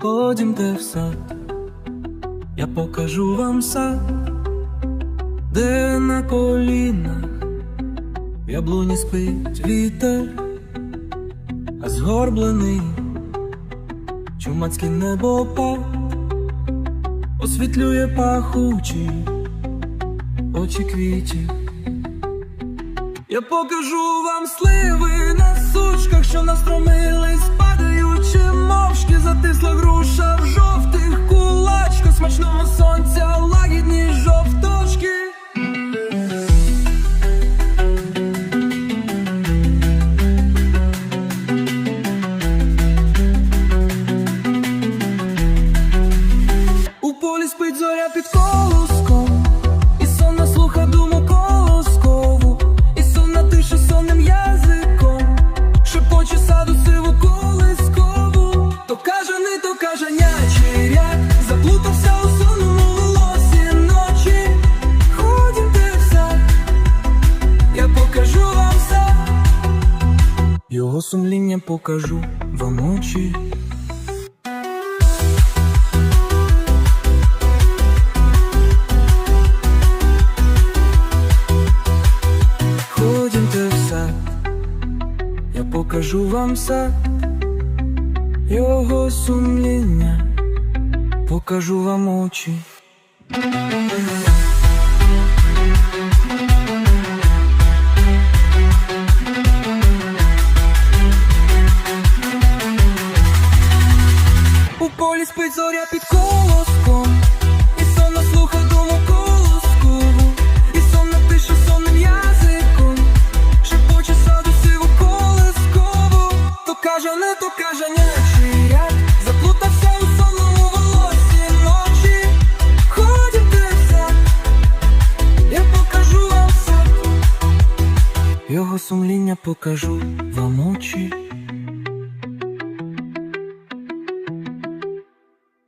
Ходімте в сад, я покажу вам сад, де на колінах в яблуні спить вітер, а згорблений чумацький небопад освітлює пахучі очі квітів. Я покажу вам сливи полі спить зоря під колоском, і сонна слуха думу колоскову, і сонна тиша сонним язиком, шепоче саду сиву колискову, то каже, не то каже нячиряк, заплутався у сонному волосі ночі. Ходімте в сад, я покажу вам сад, його сумління покажу вам очі. покажу вам сад, його сумління, покажу вам очі. У полі спить зоря під колоском, Його сумління покажу вам очі.